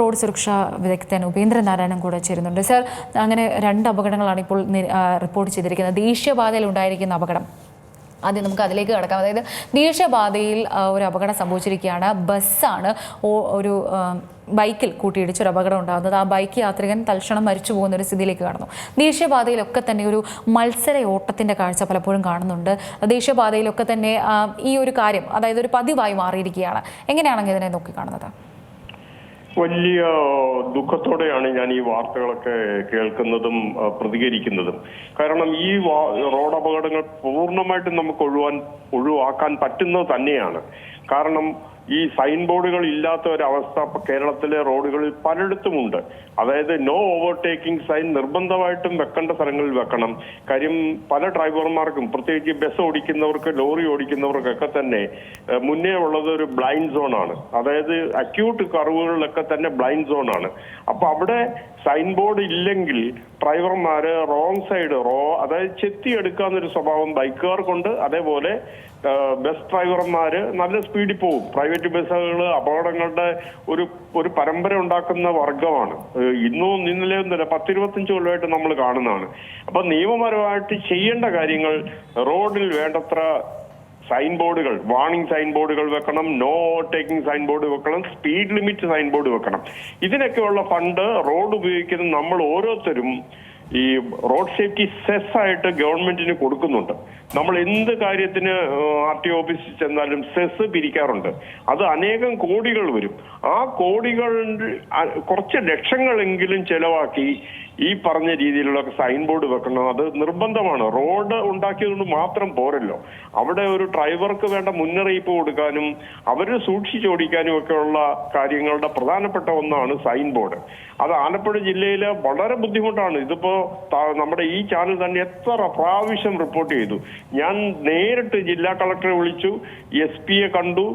Road സുരക്ഷാ വിദഗ്ധൻ ഉപേന്ദ്രനാരായണൻ കൂടെ ചേരുന്നുണ്ട്. സർ അങ്ങനെ രണ്ട് അപകടങ്ങളാണ് ഇപ്പോൾ റിപ്പോർട്ട് ചെയ്തിരിക്കുന്നത്. ദേശീയപാതയിൽ ഉണ്ടായിരിക്കുന്ന അപകടം. ആദ്യം നമുക്ക് അതിലേക്ക് കിടക്കാം. അതായത് ദേശീയപാതയിൽ ഒരു അപകടം സംഭവിച്ചിരിക്കുകയാണ്. ബസ്സാണ് ഒരു ബൈക്കിൽ കൂട്ടിയിടിച്ച് ഒരു അപകടം ഉണ്ടാകുന്നത്. ആ ബൈക്ക് യാത്രികൻ തൽക്ഷണം മരിച്ചു പോകുന്ന ഒരു സ്ഥിതിയിലേക്ക് കടന്നു. ദേശീയപാതയിലൊക്കെ തന്നെ ഒരു മത്സര ഓട്ടത്തിന്റെ കാഴ്ച പലപ്പോഴും കാണുന്നുണ്ട്. ദേശീയപാതയിലൊക്കെ തന്നെ ഈ ഒരു കാര്യം അതായത് ഒരു പതിവായി മാറിയിരിക്കുകയാണ്. എങ്ങനെയാണെങ്കിൽ ഇതിനെ നോക്കിക്കാണുന്നത്? വലിയ ദുഃഖത്തോടെയാണ് ഞാൻ ഈ വാർത്തകളൊക്കെ കേൾക്കുന്നതും പ്രതികരിക്കുന്നതും. കാരണം ഈ റോഡ് അപകടങ്ങൾ പൂർണമായിട്ടും നമുക്ക് ഒഴിവാൻ ഒഴിവാക്കാൻ പറ്റുന്നത് തന്നെയാണ്. കാരണം ഈ സൈൻ ബോർഡുകൾ ഇല്ലാത്ത ഒരവസ്ഥ കേരളത്തിലെ റോഡുകളിൽ പലയിടത്തുമുണ്ട്. അതായത് നോ ഓവർടേക്കിംഗ് സൈൻ നിർബന്ധമായിട്ടും വെക്കേണ്ട സ്ഥലങ്ങളിൽ വെക്കണം. കാര്യം പല ഡ്രൈവർമാർക്കും പ്രത്യേകിച്ച് ബസ് ഓടിക്കുന്നവർക്ക് ലോറി ഓടിക്കുന്നവർക്കൊക്കെ തന്നെ മുന്നേ ഉള്ളത് ഒരു ബ്ലൈൻഡ് സോണാണ് അതായത് അക്യൂട്ട് കർവുകളിലൊക്കെ തന്നെ ബ്ലൈൻഡ് സോണാണ് അപ്പൊ അവിടെ സൈൻ ബോർഡ് ഇല്ലെങ്കിൽ ഡ്രൈവർമാര് റോങ് സൈഡ് റോ അതായത് ചെത്തി എടുക്കാന്നൊരു സ്വഭാവം ബൈക്കുകാർക്കുണ്ട്. അതേപോലെ ബസ് ഡ്രൈവർമാര് നല്ല സ്പീഡിൽ പോകും പ്രൈവറ്റ് ബസ്സുകൾ അപകടങ്ങളുടെ ഒരു ഒരു പരമ്പര ഉണ്ടാക്കുന്ന വർഗമാണ് ഇന്നും ഇന്നലെ ഒന്നുമില്ല പത്തിരുപത്തഞ്ച് കൊല്ലമായിട്ട് നമ്മൾ കാണുന്നതാണ്. അപ്പൊ നിയമപരമായിട്ട് ചെയ്യേണ്ട കാര്യങ്ങൾ റോഡിൽ വേണ്ടത്ര സൈൻ ബോർഡുകൾ വാർണിംഗ് സൈൻ ബോർഡുകൾ വെക്കണം നോ ഓവർടേക്കിംഗ് സൈൻ ബോർഡ് വെക്കണം സ്പീഡ് ലിമിറ്റ് സൈൻ ബോർഡ് വെക്കണം. ഇതിനൊക്കെയുള്ള ഫണ്ട് റോഡ് ഉപയോഗിക്കുന്ന നമ്മൾ ഓരോരുത്തരും ഈ റോഡ് സേഫ്റ്റി സെസ് ആയിട്ട് ഗവൺമെന്റിന് കൊടുക്കുന്നുണ്ട്. നമ്മൾ എന്ത് കാര്യത്തിന് ആർ ടി ഓഫീസിൽ ചെന്നാലും സെസ് പിരിക്കാറുണ്ട്. അത് അനേകം കോടികൾ വരും. ആ കോടികൾ കുറച്ച് ലക്ഷങ്ങളെങ്കിലും ചെലവാക്കി ഈ പറഞ്ഞ രീതിയിലുള്ള സൈൻ ബോർഡ് വെക്കണം. അത് നിർബന്ധമാണ്. റോഡ് ഉണ്ടാക്കിയതുകൊണ്ട് മാത്രം പോരല്ലോ. അവിടെ ഒരു ഡ്രൈവർക്ക് വേണ്ട മുന്നറിയിപ്പ് കൊടുക്കാനും അവർ സൂക്ഷിച്ചോടിക്കാനും ഒക്കെ ഉള്ള കാര്യങ്ങളുടെ പ്രധാനപ്പെട്ട ഒന്നാണ് സൈൻ ബോർഡ് അത് ആലപ്പുഴ ജില്ലയിലെ വളരെ ബുദ്ധിമുട്ടാണ്. ഇതിപ്പോ നമ്മുടെ ഈ ചാനൽ തന്നെ എത്ര പ്രാവശ്യം റിപ്പോർട്ട് ചെയ്തു. ഞാൻ നേരിട്ട് ജില്ലാ കളക്ടറെ വിളിച്ചു എസ് പിയെ കണ്ടു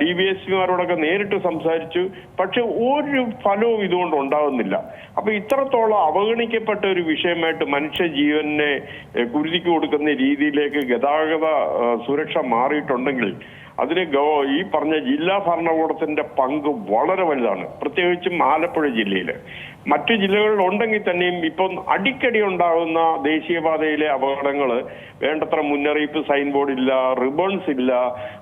ഡി വി എസ് പിമാരോടൊക്കെ നേരിട്ട് സംസാരിച്ചു. പക്ഷെ ഒരു ഫലവും ഇതുകൊണ്ട് ഉണ്ടാകുന്നില്ല അപ്പൊ ഇത്രത്തോളം അവഗണിക്കപ്പെട്ട ഒരു വിഷയമായിട്ട് മനുഷ്യ ജീവനെ കുരുതിക്ക് കൊടുക്കുന്ന രീതിയിലേക്ക് ഗതാഗത സുരക്ഷ മാറിയിട്ടുണ്ടെങ്കിൽ അതിന് ഗവ- ഈ പറഞ്ഞ ജില്ലാ ഭരണകൂടത്തിന്റെ പങ്ക് വളരെ വലുതാണ്. പ്രത്യേകിച്ചും ആലപ്പുഴ ജില്ലയിൽ മറ്റു ജില്ലകളിൽ ഉണ്ടെങ്കിൽ തന്നെയും ഇപ്പം അടിക്കടി ഉണ്ടാകുന്ന ദേശീയപാതയിലെ അപകടങ്ങൾ വേണ്ടത്ര മുന്നറിയിപ്പ് സൈൻ ബോർഡ് ഇല്ല റിബൺസ് ഇല്ല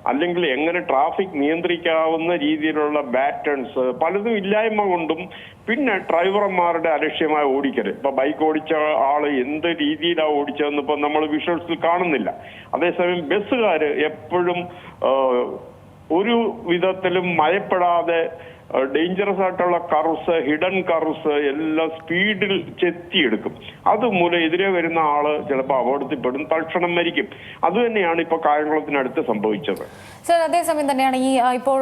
അല്ലെങ്കിൽ എങ്ങനെ ട്രാഫിക് നിയന്ത്രിക്കാവുന്ന രീതിയിലുള്ള ബാറ്റേൺസ് പലതും ഇല്ലായ്മ കൊണ്ടും പിന്നെ ഡ്രൈവർമാരുടെ അലക്ഷ്യമായ ഓടിക്കൽ ഇപ്പൊ ബൈക്ക് ഓടിച്ച ആൾ എന്ത് രീതിയിലാണ് ഓടിച്ചതെന്ന് ഇപ്പൊ നമ്മൾ വിഷ്വൽസിൽ കാണുന്നില്ല. അതേസമയം ബസ്സുകാര് എപ്പോഴും ഒരു വിധത്തിലും മയപ്പെടാതെ ഡേഞ്ചറസ് ആയിട്ടുള്ള കർവ്സ് ഹിഡൻ കർവ്സ് എല്ലാം സ്പീഡിൽ ചെത്തിയെടുക്കും. അതുമൂലം എതിരെ വരുന്ന ആൾ ചിലപ്പോൾ അപകടത്തിൽപ്പെടും തൽക്ഷണം മരിക്കും. അത് തന്നെയാണ് ഇപ്പൊ കായംകുളത്തിനടുത്ത് സംഭവിച്ചത്. സർ അതേസമയം തന്നെയാണ് ഈ ഇപ്പോൾ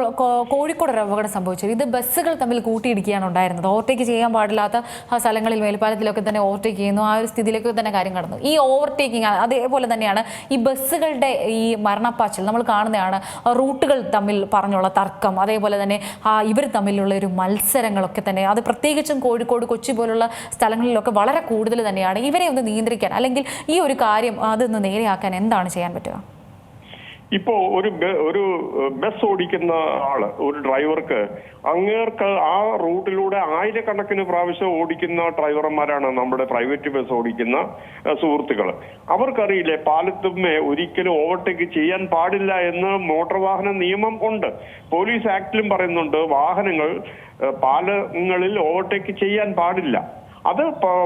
കോഴിക്കോട് ഒരു അപകടം സംഭവിച്ചത്. ഇത് ബസ്സുകൾ തമ്മിൽ കൂട്ടിയിടിക്കുകയാണ് ഉണ്ടായിരുന്നത്. ഓവർടേക്ക് ചെയ്യാൻ പാടില്ലാത്ത സ്ഥലങ്ങളിൽ മേൽപ്പാലത്തിലൊക്കെ തന്നെ ഓവർടേക്ക് ചെയ്യുന്നു. ആ ഒരു സ്ഥിതിയിലേക്ക് തന്നെ കാര്യം കടന്നു. ഈ ഓവർടേക്കിംഗ് അതേപോലെ തന്നെയാണ് ഈ ബസ്സുകളുടെ ഈ മരണപ്പാച്ചിൽ നമ്മൾ കാണുന്നതാണ് റൂട്ടുകൾ തമ്മിൽ പറഞ്ഞുള്ള തർക്കം. അതേപോലെ തന്നെ ഇവർ തമ്മിലുള്ള ഒരു മത്സരങ്ങളൊക്കെ തന്നെ അത് പ്രത്യേകിച്ചും കോഴിക്കോട് കൊച്ചി പോലുള്ള സ്ഥലങ്ങളിലൊക്കെ വളരെ കൂടുതൽ തന്നെയാണ്. ഇവരെ ഒന്ന് നിയന്ത്രിക്കാൻ അല്ലെങ്കിൽ ഈ ഒരു കാര്യം അതൊന്ന് നേരെയാക്കാൻ എന്താണ് ചെയ്യാൻ പറ്റുക? ഇപ്പോ ഒരു ഒരു ബസ് ഓടിക്കുന്ന ആൾ ഒരു ഡ്രൈവർക്ക് അങ്ങേർക്ക് ആ റൂട്ടിലൂടെ ആയിരക്കണക്കിന് പ്രാവശ്യം ഓടിക്കുന്ന ഡ്രൈവർമാരാണ് നമ്മുടെ പ്രൈവറ്റ് ബസ് ഓടിക്കുന്ന സുഹൃത്തുക്കൾ അവർക്കറിയില്ലേ പാലത്തുമ്മേ ഒരിക്കലും ഓവർടേക്ക് ചെയ്യാൻ പാടില്ല എന്ന് മോട്ടോർ വാഹന നിയമം ഉണ്ട്. പോലീസ് ആക്ടിലും പറയുന്നുണ്ട് വാഹനങ്ങൾ പാലങ്ങളിൽ ഓവർടേക്ക് ചെയ്യാൻ പാടില്ല. അത്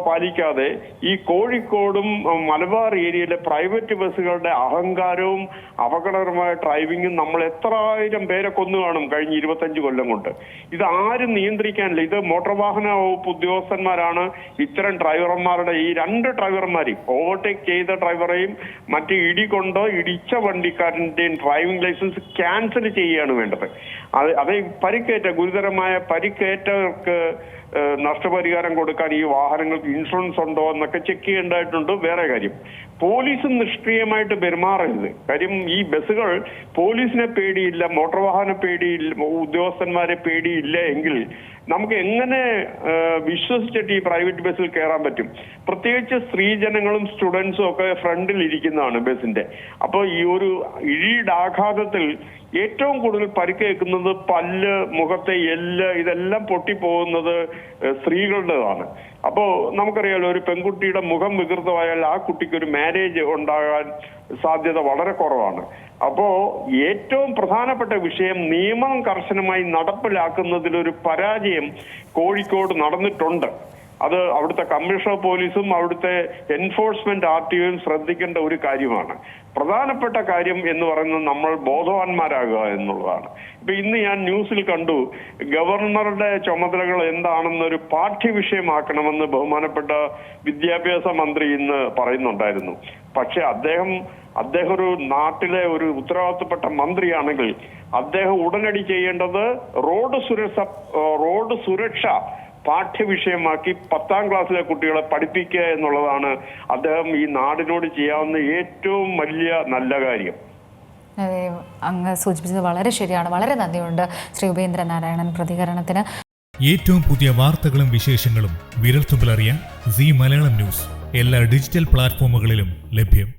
പാലിക്കാതെ ഈ കോഴിക്കോടും മലബാർ ഏരിയയിലെ പ്രൈവറ്റ് ബസ്സുകളുടെ അഹങ്കാരവും അപകടകരമായ ഡ്രൈവിങ്ങും നമ്മൾ എത്ര ആയിരം പേരെ കൊന്നു കാണും കഴിഞ്ഞ ഇരുപത്തഞ്ച് കൊല്ലം കൊണ്ട്. ഇത് ആരും നിയന്ത്രിക്കാനില്ല. ഇത് മോട്ടോർ വാഹന വകുപ്പ് ഉദ്യോഗസ്ഥന്മാരാണ്. ഇത്തരം ഡ്രൈവർമാരുടെ ഈ രണ്ട് ഡ്രൈവർമാരെയും ഓവർടേക്ക് ചെയ്ത ഡ്രൈവറെയും മറ്റ് ഇടി കൊണ്ടോ ഇടിച്ച വണ്ടിക്കാരന്റെയും ഡ്രൈവിംഗ് ലൈസൻസ് ക്യാൻസൽ ചെയ്യുകയാണ് വേണ്ടത്. അത് അത് പരിക്കേറ്റ ഗുരുതരമായ പരിക്കേറ്റവർക്ക് നഷ്ടപരിഹാരം കൊടുക്കാൻ ഈ വാഹനങ്ങൾക്ക് ഇൻഷുറൻസ് ഉണ്ടോ എന്നൊക്കെ ചെക്ക് ചെയ്യേണ്ടതായിട്ടുണ്ട്. വേറെ കാര്യം പോലീസ് നിഷ്ക്രിയമായിട്ട് പെരുമാറരുത്. കാര്യം ഈ ബസ്സുകൾ പോലീസിനെ പേടിയില്ല മോട്ടോർ വാഹന പേടിയില്ല ഉദ്യോഗസ്ഥന്മാരെ പേടിയില്ല എങ്കിൽ നമുക്ക് എങ്ങനെ വിശ്വസിച്ചിട്ട് ഈ പ്രൈവറ്റ് ബസ്സിൽ കയറാൻ പറ്റും? പ്രത്യേകിച്ച് സ്ത്രീജനങ്ങളും സ്റ്റുഡൻസും ഒക്കെ ഫ്രണ്ടിൽ ഇരിക്കുന്നതാണ് ബസ്സിന്റെ. അപ്പോൾ ഈ ഒരു ഇഴിയുടെ ആഘാതത്തിൽ ഏറ്റവും കൂടുതൽ പരിക്കേൽക്കുന്നത് പല്ല് മുഖത്തെ എല്ല് ഇതെല്ലാം പൊട്ടിപ്പോകുന്നത് സ്ത്രീകളുടേതാണ്. അപ്പോൾ നമുക്കറിയാലോ ഒരു പെൺകുട്ടിയുടെ മുഖം വികൃതമായാൽ ആ കുട്ടിക്ക് ഒരു മാരേജ് ഉണ്ടാകാൻ സാധ്യത വളരെ കുറവാണ്. അപ്പോ ഏറ്റവും പ്രധാനപ്പെട്ട വിഷയം നിയമം കർശനമായി നടപ്പിലാക്കുന്നതിലൊരു പരാജയം കോഴിക്കോട് നടന്നിട്ടുണ്ട്. അത് അവിടുത്തെ കമ്മീഷണർ പോലീസും അവിടുത്തെ എൻഫോഴ്സ്മെന്റ് ആർ ടി ഒയും ശ്രദ്ധിക്കേണ്ട ഒരു കാര്യമാണ്. പ്രധാനപ്പെട്ട കാര്യം എന്ന് പറയുന്നത് നമ്മൾ ബോധവാന്മാരാകുക എന്നുള്ളതാണ്. ഇപ്പൊ ഇന്ന് ഞാൻ ന്യൂസിൽ കണ്ടു ഗവർണറുടെ ചുമതലകൾ എന്താണെന്നൊരു പാഠ്യവിഷയമാക്കണമെന്ന് ബഹുമാനപ്പെട്ട വിദ്യാഭ്യാസ മന്ത്രി ഇന്ന് പറയുന്നുണ്ടായിരുന്നു. പക്ഷെ അദ്ദേഹം അദ്ദേഹം ഒരു നാട്ടിലെ ഒരു ഉത്തരവാദിത്തപ്പെട്ട മന്ത്രിയാണെങ്കിൽ അദ്ദേഹം ഉടനടി ചെയ്യേണ്ടത് റോഡ് സുരക്ഷ റോഡ് സുരക്ഷ പാഠ്യവിഷയമാക്കി പത്താം ക്ലാസ്സിലെ കുട്ടികളെ പഠിപ്പിക്കുക എന്നുള്ളതാണ് അദ്ദേഹം ഈ നാടിനോട് ചെയ്യാവുന്ന ഏറ്റവും വലിയ നല്ല കാര്യം. അതെ അങ്ങ് സൂചിപ്പിച്ചത് വളരെ ശരിയാണ്. വളരെ നന്ദിയുണ്ട് ശ്രീ ഉപേന്ദ്രനാരായണൻ പ്രതികരണത്തിന്. ഏറ്റവും പുതിയ വാർത്തകളും വിശേഷങ്ങളും വിരൽത്തുമ്പിലറിയാൻ സി മലയാളം ന്യൂസ്. എല്ലാ ഡിജിറ്റൽ പ്ലാറ്റ്ഫോമുകളിലും ലഭ്യം.